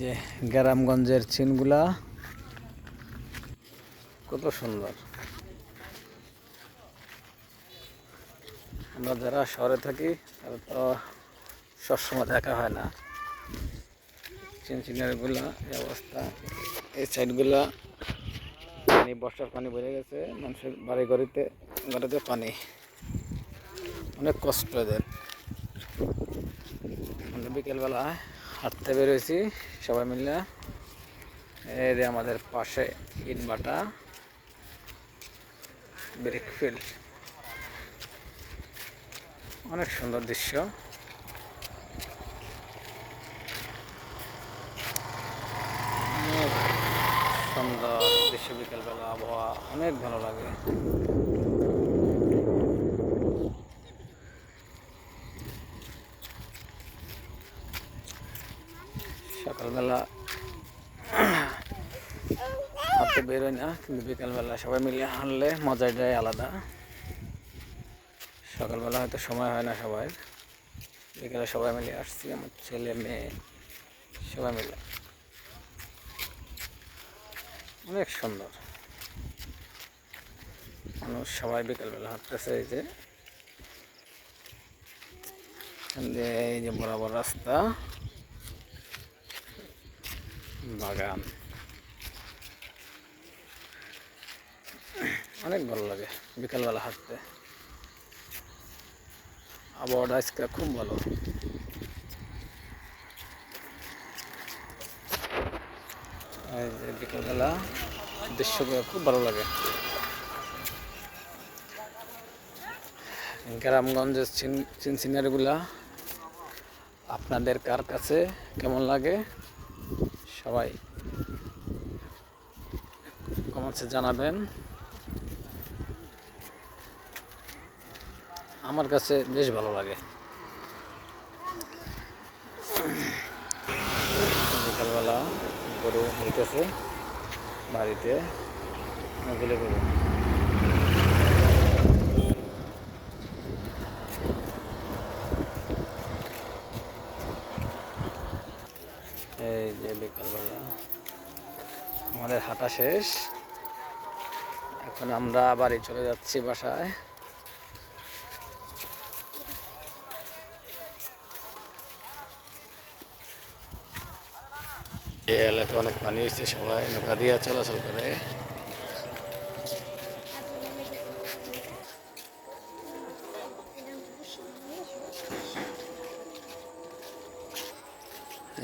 যে গ্রামগঞ্জের চিনগুলা। কত সুন্দর। আমরা যারা শহরে থাকি, তারা তো সবসময় দেখা হয় না। চিন চিনারগুলা এই অবস্থা। এই সাইডগুলা পানি, বর্ষার পানি বেড়ে গেছে, মানুষের বাড়ি ঘরেতে ঘরেতে পানি। অনেক কষ্ট এদের। আমরা বিকেলবেলা হাঁটতে বেরোয়েছি, সবাই মিলে। যে আমাদের পাশে ইটবাটা ব্রিকফিল্ড অনেক সুন্দর দৃশ্য। সুন্দর দৃশ্য বিকেলবেলা, আবহাওয়া অনেক ভালো লাগে। সকালবেলা হাঁটতে বেরোয় না, কিন্তু বিকালবেলা সবাই মিলে হাঁটলে মজাটাই আলাদা। সকালবেলা হয়তো সময় হয় না সবাই বিকেলে সবাই মিলে আসছি, আমার ছেলে, মেয়ে, সবাই মিলে। অনেক সুন্দর। মানুষ সবাই বিকেলবেলা হাঁটতেছে এই যে। এই যে বরাবর রাস্তা। বাগান। অনেক ভালো লাগে বিকালবেলা হাঁটতে। আবহাওয়াটা আজকে খুব ভালো। বিকালবেলা দৃশ্যগুলো খুব ভালো লাগে। গ্রামগঞ্জের চিন সিনারিগুলা আপনাদের কার কাছে কেমন লাগে? সবাই কমেন্টসে জানাবেন। আমার কাছে বেশ ভালো লাগে। বিকালবেলা গরু হইতেছে বাড়িতে। গেলে গরু বিকালবেলা আমাদের হাঁটা শেষ। এখন আমরা বাড়ি চলে যাচ্ছি বাসায়। এলাকায় অনেক পানি এসছে সবাই নৌকা দিয়ে চলাচল করে।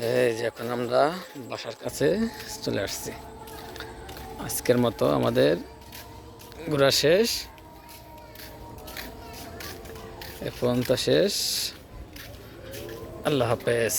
এই যে এখন আমরা বাসার কাছে চলে আসছি। আজকের মতো আমাদের ঘোরা শেষ। এখন তো শেষ। আল্লাহ হাফেজ।